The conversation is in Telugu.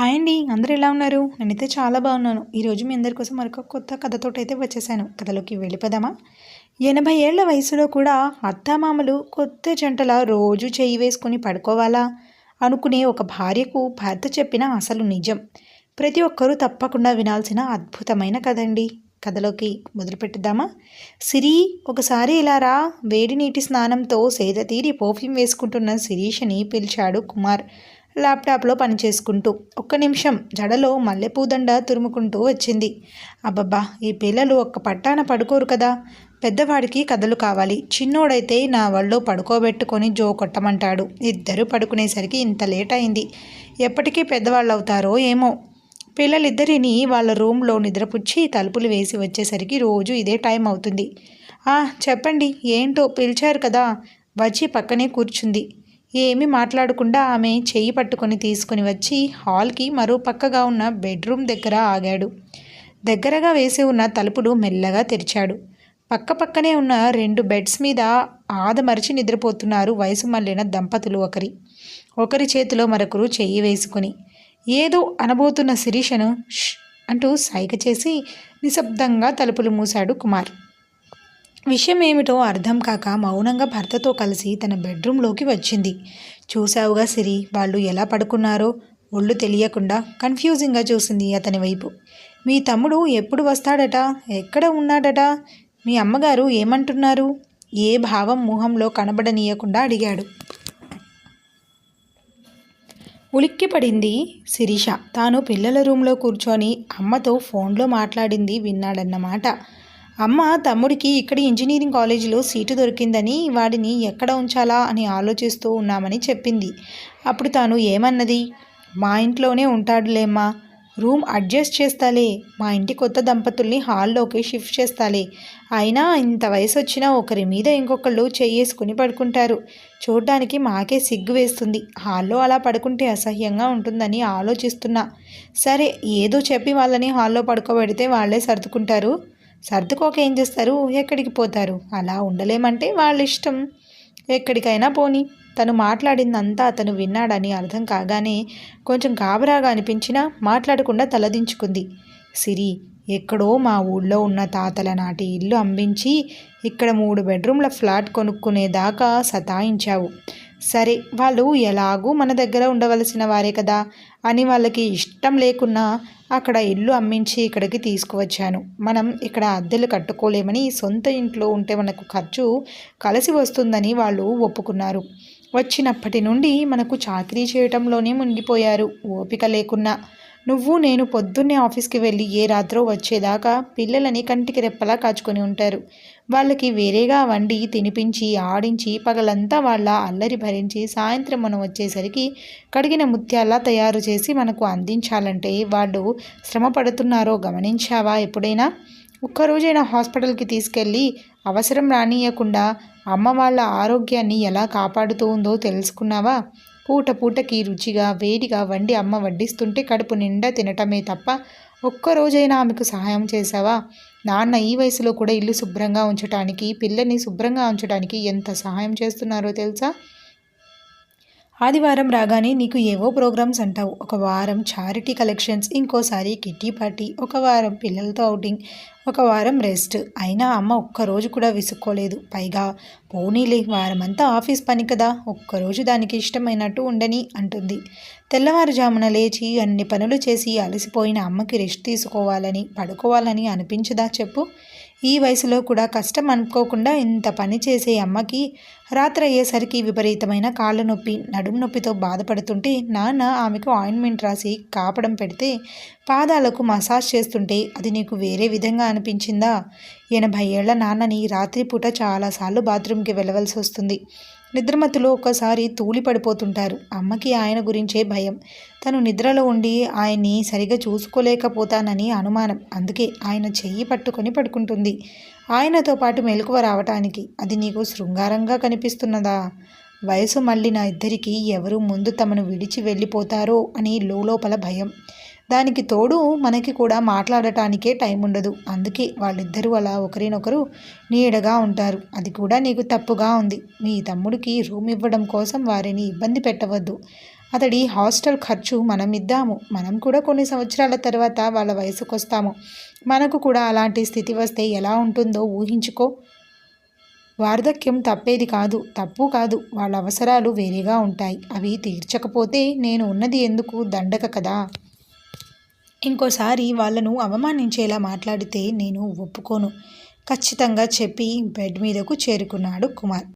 హాయ్ అండి అందరూ ఎలా ఉన్నారు? నేనైతే చాలా బాగున్నాను. ఈరోజు మీ అందరి కోసం మరొక కొత్త కథతో అయితే వచ్చేసాను. కథలోకి వెళ్ళిపోదామా? ఎనభై ఏళ్ళ వయసులో కూడా అత్తామామలు కొత్త జంటల రోజు చేయి వేసుకొని పడుకోవాలా? అనుకునే ఒక భార్యకు భర్త చెప్పిన అసలు నిజం. ప్రతి ఒక్కరూ తప్పకుండా వినాల్సిన అద్భుతమైన కథ అండి కథలోకి మొదలుపెట్టుద్దామా సిరి ఒకసారి ఇలా రా. వేడి నీటి స్నానంతో సేద తీరి పర్ఫ్యూమ్ వేసుకుంటున్న శిరీషని పిలిచాడు కుమార్. ల్యాప్టాప్లో పనిచేసుకుంటూ ఒక్క నిమిషం జడలో మల్లెపూదండ తురుముకుంటూ వచ్చింది. అబ్బబ్బా ఈ పిల్లలు ఒక్క పట్టాన పడుకోరు కదా. పెద్దవాడికి కథలు కావాలి. చిన్నోడైతే నా వాళ్ళు పడుకోబెట్టుకొని జో కొట్టమంటాడు. ఇద్దరు పడుకునేసరికి ఇంత లేట్ అయింది ఎప్పటికీ పెద్దవాళ్ళు అవుతారో ఏమో. పిల్లలిద్దరిని వాళ్ళ రూమ్లో నిద్రపుచ్చి తలుపులు వేసి వచ్చేసరికి రోజు ఇదే టైం అవుతుంది. చెప్పండి ఏంటో పిలిచారు కదా. వచ్చి పక్కనే కూర్చుంది. ఏమీ మాట్లాడకుండా ఆమె చెయ్యి పట్టుకొని తీసుకుని వచ్చి హాల్కి మరో పక్కగా ఉన్న బెడ్రూమ్ దగ్గర ఆగాడు. దగ్గరగా వేసి ఉన్న తలుపులు మెల్లగా తెరిచాడు. పక్క పక్కనే ఉన్న రెండు బెడ్స్ మీద ఆదమరిచి నిద్రపోతున్నారు వయసు మళ్ళిన దంపతులు ఒకరి. ఒకరి చేతిలో మరొకరు చెయ్యి వేసుకుని ఏదో అనబోతున్న శిరీషను అంటూ సైగ చేసి నిశ్శబ్దంగా తలుపులు మూశాడు కుమార్. విషయం ఏమిటో అర్థం కాక మౌనంగా భర్తతో కలిసి తన బెడ్రూమ్లోకి వచ్చింది. చూశావుగా సిరి వాళ్ళు ఎలా పడుకున్నారో ఒళ్ళు తెలియకుండా కన్ఫ్యూజింగ్గా చూసింది అతని వైపు. మీ తమ్ముడు ఎప్పుడు వస్తాడట? ఎక్కడ ఉన్నాడట? మీ అమ్మగారు ఏమంటున్నారు? ఏ భావం మొహంలో కనబడనీయకుండా అడిగాడు. ఉలిక్కిపడింది శిరీష. తాను పిల్లల రూమ్లో కూర్చొని అమ్మతో ఫోన్లో మాట్లాడింది విన్నాడన్నమాట. అమ్మ తమ్ముడికి ఇక్కడ ఇంజనీరింగ్ కాలేజీలో సీటు దొరికిందని వాడిని ఎక్కడ ఉంచాలా అని ఆలోచిస్తూ ఉన్నామని చెప్పింది. అప్పుడు తాను ఏమన్నది? మా ఇంట్లోనే ఉంటాడులేమ్మా రూమ్ అడ్జస్ట్ చేస్తాలే. మా ఇంటి కొత్త దంపతుల్ని హాల్లోకి షిఫ్ట్ చేస్తాలే. అయినా ఇంత వయసు వచ్చినా ఒకరి మీద ఇంకొకళ్ళు చెయ్యేసుకుని పడుకుంటారు. చూడ్డానికి మాకే సిగ్గు వేస్తుంది. హాల్లో అలా పడుకుంటే అసహ్యంగా ఉంటుందని ఆలోచిస్తున్నా. సరే ఏదో చెప్పి వాళ్ళని హాల్లో పడుకోబెడితే వాళ్ళే సర్దుకుంటారు. సర్దుకోక ఏం చేస్తారు? ఎక్కడికి పోతారు? అలా ఉండలేమంటే వాళ్ళ ఇష్టం ఎక్కడికైనా పోని. తను మాట్లాడిందంతా అతను విన్నాడని అర్థం కాగానే కొంచెం గాబరాగా అనిపించినా మాట్లాడకుండా తలదించుకుంది. సిరి ఎక్కడో మా ఊళ్ళో ఉన్న తాతల నాటి ఇల్లు అంబించి ఇక్కడ మూడు బెడ్రూమ్ల ఫ్లాట్ కొనుక్కునేదాకా సతాయించావు. సరే వాళ్ళు ఎలాగూ మన దగ్గర ఉండవలసిన వారే కదా అని వాళ్ళకి ఇష్టం లేకున్నా అక్కడ ఇల్లు అమ్మించి ఇక్కడికి తీసుకువచ్చాను. మనం ఇక్కడ అద్దెలు కట్టుకోలేమని సొంత ఇంట్లో ఉంటే మనకు ఖర్చు కలిసి వస్తుందని వాళ్ళు ఒప్పుకున్నారు. వచ్చినప్పటి నుండి మనకు చాకరీ చేయటంలోనే మునిగిపోయారు. ఓపిక లేకున్నా నువ్వు నేను పొద్దున్నే ఆఫీస్కి వెళ్ళి ఏ రాత్రో వచ్చేదాకా పిల్లలని కంటికి రెప్పలా కాచుకొని ఉంటారు. వాళ్ళకి వేరేగా వండి తినిపించి ఆడించి పగలంతా వాళ్ళ అల్లరి భరించి సాయంత్రం మనం వచ్చేసరికి కడిగిన ముత్యాల్లా తయారు చేసి మనకు అందించాలంటే వాళ్ళు శ్రమ పడుతున్నారో గమనించావా ఎప్పుడైనా? ఒక్కరోజైనా హాస్పిటల్కి తీసుకెళ్ళి అవసరం రానియకుండా అమ్మ వాళ్ళ ఆరోగ్యాన్ని ఎలా కాపాడుతూ ఉందో తెలుసుకున్నావా? పూట పూటకి రుచిగా వేడిగా వండి అమ్మ వడ్డిస్తుంటే కడుపు నిండా తినటమే తప్ప ఒక్కరోజైనా ఆమెకు సహాయం చేశావా? నాన్న ఈ వయసులో కూడా ఇల్లు శుభ్రంగా ఉంచడానికి పిల్లని శుభ్రంగా ఉంచడానికి ఎంత సహాయం చేస్తున్నారో తెలుసా? ఆదివారం రాగానే నీకు ఏవో ప్రోగ్రామ్స్ అంటావు. ఒక వారం చారిటీ కలెక్షన్స్ ఇంకోసారి కిట్టి పార్టీ ఒక వారం పిల్లలతో అవుటింగ్ ఒక వారం రెస్ట్ అయినా అమ్మ ఒక్కరోజు కూడా విసుక్కోలేదు. పైగా పోనీలే వారమంతా ఆఫీస్ పని కదా ఒక్కరోజు దానికి ఇష్టమైనట్టు ఉండని అంటుంది. తెల్లవారుజామున లేచి అన్ని పనులు చేసి అలసిపోయిన అమ్మకి రెస్ట్ తీసుకోవాలని పడుకోవాలని అనిపించదా చెప్పు? ఈ వయసులో కూడా కష్టం అనుకోకుండా ఇంత పని చేసే అమ్మకి రాత్రి అయ్యేసరికి విపరీతమైన కాళ్ళ నొప్పి నడుము నొప్పితో బాధపడుతుంటే నాన్న ఆమెకు ఆయింట్మెంట్ రాసి కాపడం పెడితే పాదాలకు మసాజ్ చేస్తుంటే అది నీకు వేరే విధంగా అనిపించిందా? ఎనభై ఏళ్ళ నాన్నని రాత్రిపూట చాలాసార్లు బాత్రూమ్కి వెళ్ళవలసి వస్తుంది. నిద్రమత్తులో ఒక్కసారి తూలి పడిపోతుంటారు. అమ్మకి ఆయన గురించే భయం. తను నిద్రలో ఉండి ఆయన్ని సరిగా చూసుకోలేకపోతానని అనుమానం. అందుకే ఆయన చెయ్యి పట్టుకొని పడుకుంటుంది. ఆయనతో పాటు మెలకువ రావటానికి. అది నీకు శృంగారంగా కనిపిస్తున్నదా? వయసు మళ్ళీ ఇద్దరికీ ఎవరు ముందు తమను విడిచి వెళ్ళిపోతారో అని లోపల భయం. దానికి తోడు మనకి కూడా మాట్లాడటానికే టైం ఉండదు. అందుకే వాళ్ళిద్దరూ అలా ఒకరినొకరు నీడగా ఉంటారు. అది కూడా నీకు తప్పుగా ఉంది. మీ తమ్ముడికి రూమ్ ఇవ్వడం కోసం వారిని ఇబ్బంది పెట్టవద్దు. అతడి హాస్టల్ ఖర్చు మనం ఇద్దాము. మనం కూడా కొన్ని సంవత్సరాల తర్వాత వాళ్ళ వయసుకు వస్తాము మనకు కూడా అలాంటి స్థితి వస్తే ఎలా ఉంటుందో ఊహించుకో. వార్ధక్యం తప్పేది కాదు. తప్పు కాదు. వాళ్ళ అవసరాలు వేరేగా ఉంటాయి. అవి తీర్చకపోతే నేను ఉన్నది ఎందుకు? దండక కదా. ఇంకోసారి వాళ్ళను అవమానించేలా మాట్లాడితే నేను ఒప్పుకోను. ఖచ్చితంగా చెప్పి బెడ్ మీదకు చేరుకున్నాడు కుమార్.